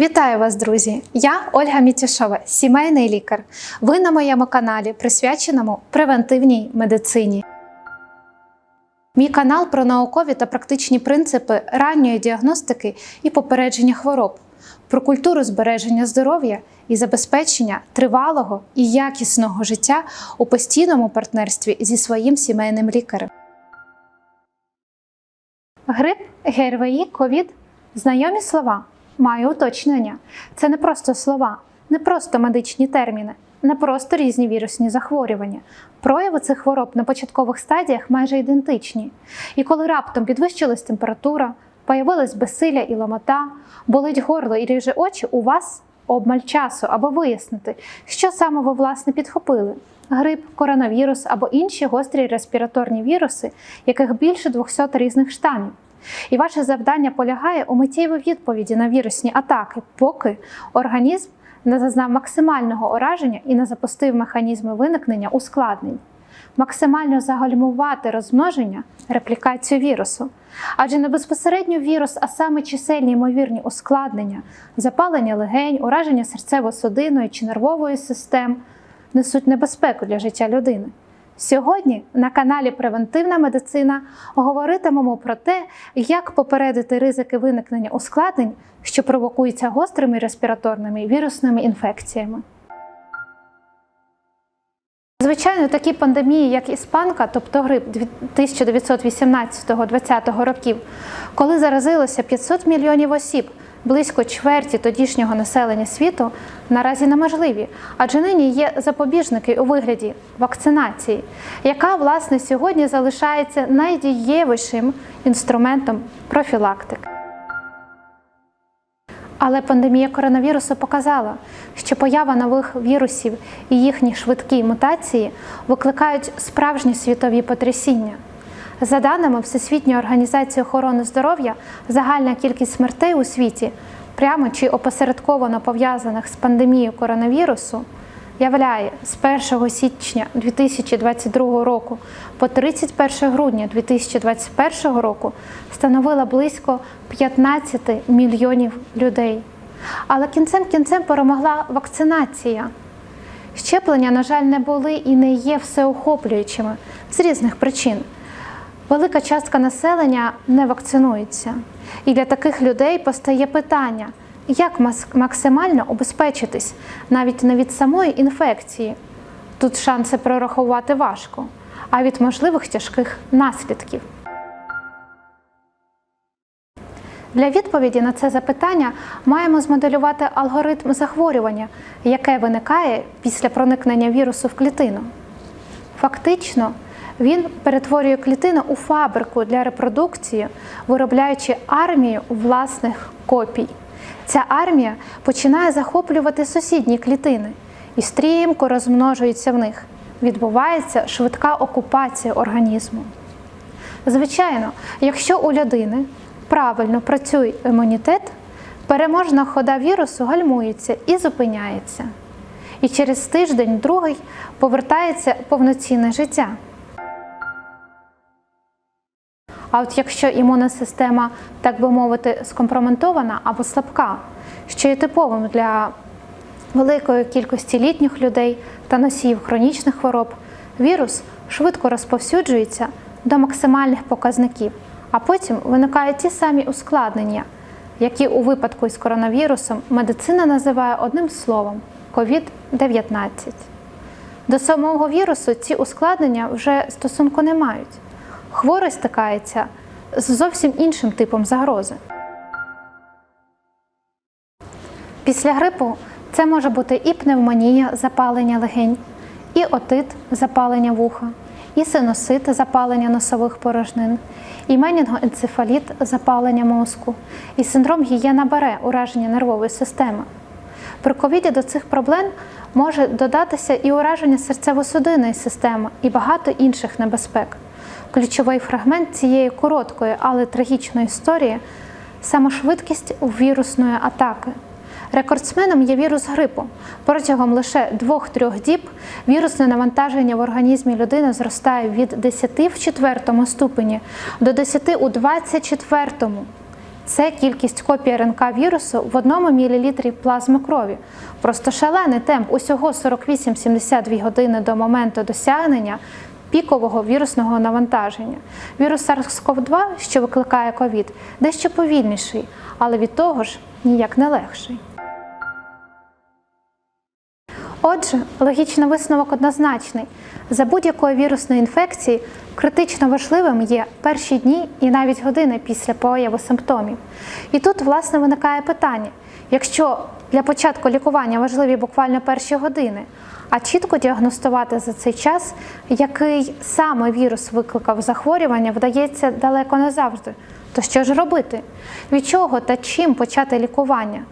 Вітаю вас, друзі! Я Ольга Мітішова, сімейний лікар. Ви на моєму каналі, присвяченому превентивній медицині. Мій канал про наукові та практичні принципи ранньої діагностики і попередження хвороб, про культуру збереження здоров'я і забезпечення тривалого і якісного життя у постійному партнерстві зі своїм сімейним лікарем. Грип, ГРВІ, ковід знайомі слова. Маю уточнення. Це не просто слова, не просто медичні терміни, не просто різні вірусні захворювання. Прояви цих хвороб на початкових стадіях майже ідентичні. І коли раптом підвищилась температура, появилась безсилля і ломота, болить горло і ріже очі, у вас обмаль часу, аби вияснити, що саме ви власне підхопили. Грип, коронавірус або інші гострі респіраторні віруси, яких більше 200 різних штамів. І ваше завдання полягає у миттєвій відповіді на вірусні атаки, поки організм не зазнав максимального ураження і не запустив механізми виникнення ускладнень, максимально загальмувати розмноження, реплікацію вірусу. Адже не безпосередньо вірус, а саме чисельні ймовірні ускладнення, запалення легень, ураження серцево-судинної чи нервової систем несуть небезпеку для життя людини. Сьогодні на каналі Превентивна медицина говоритимемо про те, як попередити ризики виникнення ускладнень, що провокуються гострими респіраторними вірусними інфекціями. Звичайно, такі пандемії, як іспанка, тобто грип 1918-20 років, коли заразилося 500 мільйонів осіб, близько чверті тодішнього населення світу, наразі неможливі, адже нині є запобіжники у вигляді вакцинації, яка власне сьогодні залишається найдієвішим інструментом профілактики. Але пандемія коронавірусу показала, що поява нових вірусів і їхні швидкі мутації викликають справжні світові потрясіння. За даними Всесвітньої організації охорони здоров'я, загальна кількість смертей у світі, прямо чи опосередковано пов'язаних з пандемією коронавірусу, являє з 1 січня 2022 року по 31 грудня 2021 року становила близько 15 мільйонів людей. Але кінцем кінцем перемогла вакцинація. Щеплення, на жаль, не були і не є всеохоплюючими з різних причин. Велика частка населення не вакцинується. І для таких людей постає питання, як максимально обезпечитись навіть не від самої інфекції. Тут шанси прорахувати важко, а від можливих тяжких наслідків. Для відповіді на це запитання маємо змоделювати алгоритм захворювання, яке виникає після проникнення вірусу в клітину. Фактично, він перетворює клітину у фабрику для репродукції, виробляючи армію власних копій. Ця армія починає захоплювати сусідні клітини і стрімко розмножується в них. Відбувається швидка окупація організму. Звичайно, якщо у людини правильно працює імунітет, переможна хода вірусу гальмується і зупиняється. І через тиждень-другий повертається повноцінне життя. А от якщо імунна система, так би мовити, скомпроментована або слабка, що є типовим для великої кількості літніх людей та носіїв хронічних хвороб, вірус швидко розповсюджується до максимальних показників, а потім виникають ті самі ускладнення, які у випадку із коронавірусом медицина називає одним словом COVID-19. До самого вірусу ці ускладнення вже стосунку не мають. Хворий стикається з зовсім іншим типом загрози. Після грипу це може бути і пневмонія, запалення легень, і отит, запалення вуха, і синусит, запалення носових порожнин, і менінгоенцефаліт, запалення мозку, і синдром гієна баре ураження нервової системи. При ковіді до цих проблем може додатися і ураження серцево-судинної системи, і багато інших небезпек. Ключовий фрагмент цієї короткої, але трагічної історії саме швидкість вірусної атаки. Рекордсменом є вірус грипу. Протягом лише 2-3 діб вірусне навантаження в організмі людини зростає від 10 в 4 ступені до 10 у 24. Це кількість копій РНК вірусу в одному мілілітрі плазми крові. Просто шалений темп усього 48-72 години до моменту досягнення пікового вірусного навантаження. Вірус SARS-CoV-2, що викликає ковід, дещо повільніший, але від того ж ніяк не легший. Отже, логічний висновок однозначний. За будь-якої вірусної інфекції критично важливим є перші дні і навіть години після появи симптомів. І тут, власне, виникає питання: якщо для початку лікування важливі буквально перші години, а чітко діагностувати за цей час, який саме вірус викликав захворювання, вдається далеко не завжди. То що ж робити? Від чого та чим почати лікування?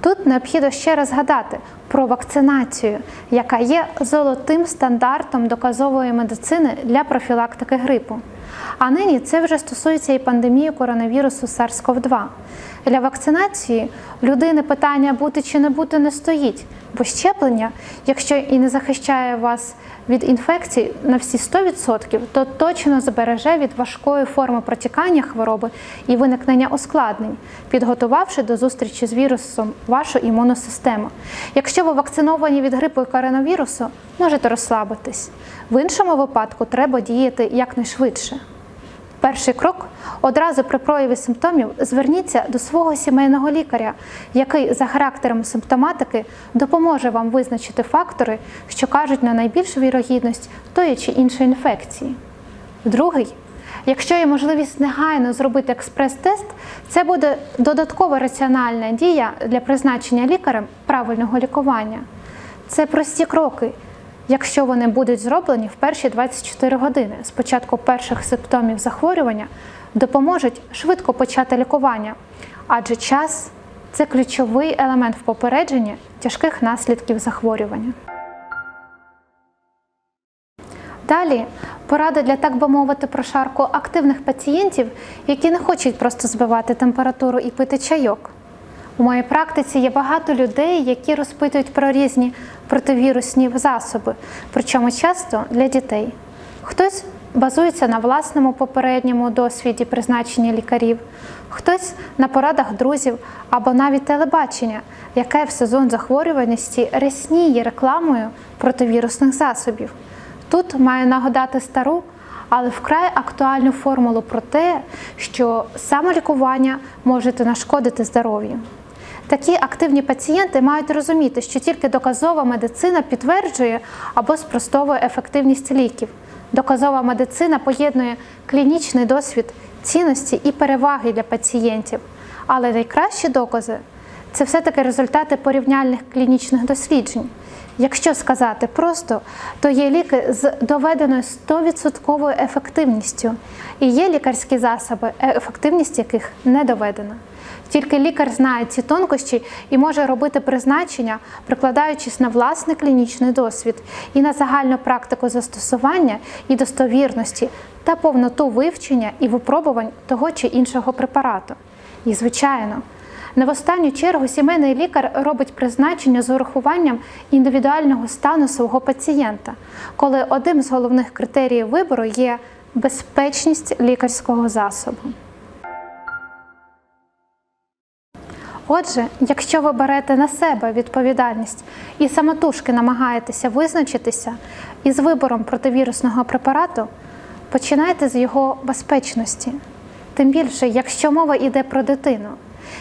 Тут необхідно ще раз згадати про вакцинацію, яка є золотим стандартом доказової медицини для профілактики грипу. А нині це вже стосується і пандемії коронавірусу SARS-CoV-2. Для вакцинації людини питання бути чи не бути не стоїть, бо щеплення, якщо і не захищає вас від інфекцій на всі 100%, то точно збереже від важкої форми протікання хвороби і виникнення ускладнень, підготувавши до зустрічі з вірусом вашу імунну систему. Якщо ви вакциновані від грипу і коронавірусу, можете розслабитись. В іншому випадку треба діяти якнайшвидше. Перший крок одразу при прояві симптомів зверніться до свого сімейного лікаря, який за характером симптоматики допоможе вам визначити фактори, що кажуть на найбільшу вірогідність тої чи іншої інфекції. Другий, якщо є можливість негайно зробити експрес-тест, це буде додаткова раціональна дія для призначення лікарем правильного лікування. Це прості кроки, якщо вони будуть зроблені в перші 24 години з початку перших симптомів захворювання, допоможуть швидко почати лікування, адже час це ключовий елемент в попередженні тяжких наслідків захворювання. Далі порада для, так би мовити, прошарку активних пацієнтів, які не хочуть просто збивати температуру і пити чайок. У моїй практиці є багато людей, які розпитують про різні противірусні засоби, причому часто для дітей. Хтось базується на власному попередньому досвіді призначення лікарів, хтось на порадах друзів або навіть телебачення, яке в сезон захворюваності рясніє рекламою противірусних засобів. Тут маю нагадати стару, але вкрай актуальну формулу про те, що самолікування може нашкодити здоров'ю. Такі активні пацієнти мають розуміти, що тільки доказова медицина підтверджує або спростовує ефективність ліків. Доказова медицина поєднує клінічний досвід, цінності і переваги для пацієнтів. Але найкращі докази це все-таки результати порівняльних клінічних досліджень. Якщо сказати просто, то є ліки з доведеною 100% ефективністю, і є лікарські засоби, ефективність яких не доведена. Тільки лікар знає ці тонкощі і може робити призначення, прикладаючись на власний клінічний досвід і на загальну практику застосування і достовірності та повноту вивчення і випробувань того чи іншого препарату. І, звичайно, не в останню чергу сімейний лікар робить призначення з урахуванням індивідуального стану свого пацієнта, коли одним з головних критеріїв вибору є безпечність лікарського засобу. Отже, якщо ви берете на себе відповідальність і самотужки намагаєтеся визначитися із вибором противірусного препарату, починайте з його безпечності. Тим більше, якщо мова йде про дитину.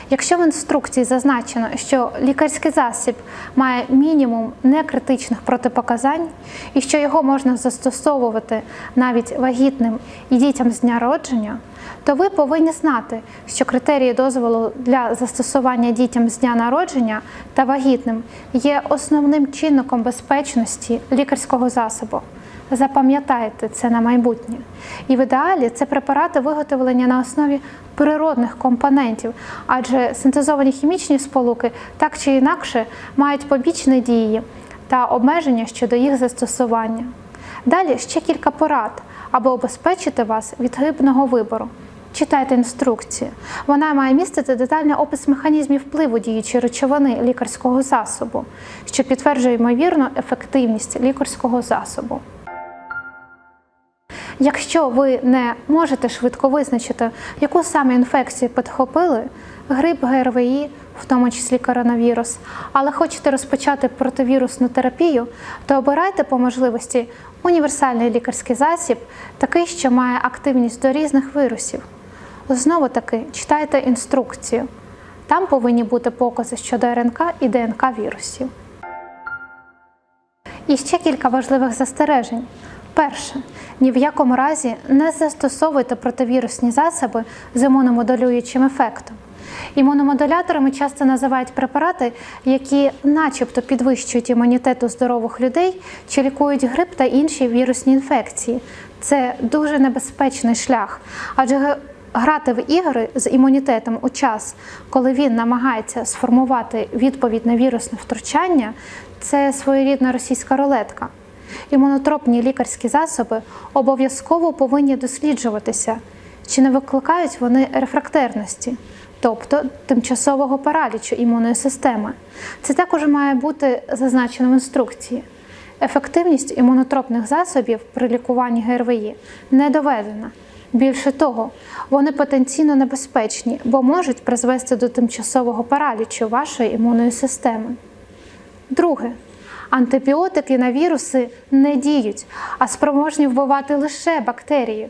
Якщо в інструкції зазначено, що лікарський засіб має мінімум некритичних протипоказань і що його можна застосовувати навіть вагітним і дітям з дня народження, то ви повинні знати, що критерії дозволу для застосування дітям з дня народження та вагітним є основним чинником безпечності лікарського засобу. Запам'ятайте це на майбутнє. І в ідеалі це препарати виготовлені на основі природних компонентів, адже синтезовані хімічні сполуки так чи інакше мають побічні дії та обмеження щодо їх застосування. Далі ще кілька порад, аби обезпечити вас від гибного вибору. Читайте інструкцію. Вона має містити детальний опис механізмів впливу діючої речовини лікарського засобу, що підтверджує ймовірну ефективність лікарського засобу. Якщо ви не можете швидко визначити, яку саме інфекцію підхопили, грип ГРВІ, в тому числі коронавірус, але хочете розпочати противірусну терапію, то обирайте по можливості універсальний лікарський засіб, такий, що має активність до різних вірусів. Знову таки читайте інструкцію. Там повинні бути покази щодо РНК і ДНК вірусів. І ще кілька важливих застережень. Перше, ні в якому разі не застосовуйте противірусні засоби з імуномодулюючим ефектом. Імуномодуляторами часто називають препарати, які начебто підвищують імунітет у здорових людей чи лікують грип та інші вірусні інфекції. Це дуже небезпечний шлях, адже грати в ігри з імунітетом у час, коли він намагається сформувати відповідь на вірусне втручання, це своєрідна російська рулетка. Імунотропні лікарські засоби обов'язково повинні досліджуватися, чи не викликають вони рефрактерності, тобто тимчасового паралічу імунної системи. Це також має бути зазначено в інструкції. Ефективність імунотропних засобів при лікуванні ГРВІ не доведена. Більше того, вони потенційно небезпечні, бо можуть призвести до тимчасового паралічу вашої імунної системи. Друге, антибіотики на віруси не діють, а спроможні вбивати лише бактерії.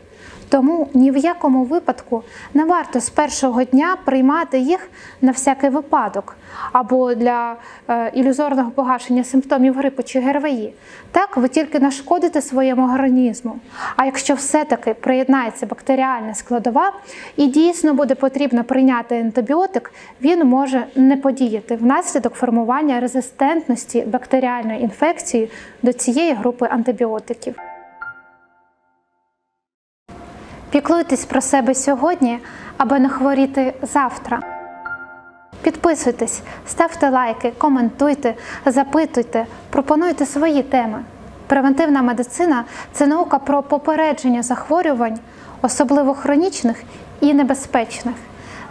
Тому ні в якому випадку не варто з першого дня приймати їх на всякий випадок або для е, ілюзорного погашення симптомів грипу чи ГРВІ. Так ви тільки нашкодите своєму організму. А якщо все-таки приєднається бактеріальна складова і дійсно буде потрібно прийняти антибіотик, він може не подіяти внаслідок формування резистентності бактеріальної інфекції до цієї групи антибіотиків. Піклуйтесь про себе сьогодні, аби не хворіти завтра. Підписуйтесь, ставте лайки, коментуйте, запитуйте, пропонуйте свої теми. Превентивна медицина це наука про попередження захворювань, особливо хронічних і небезпечних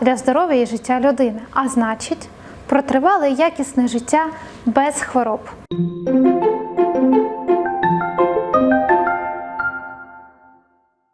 для здоров'я і життя людини, а значить, про тривале якісне життя без хвороб.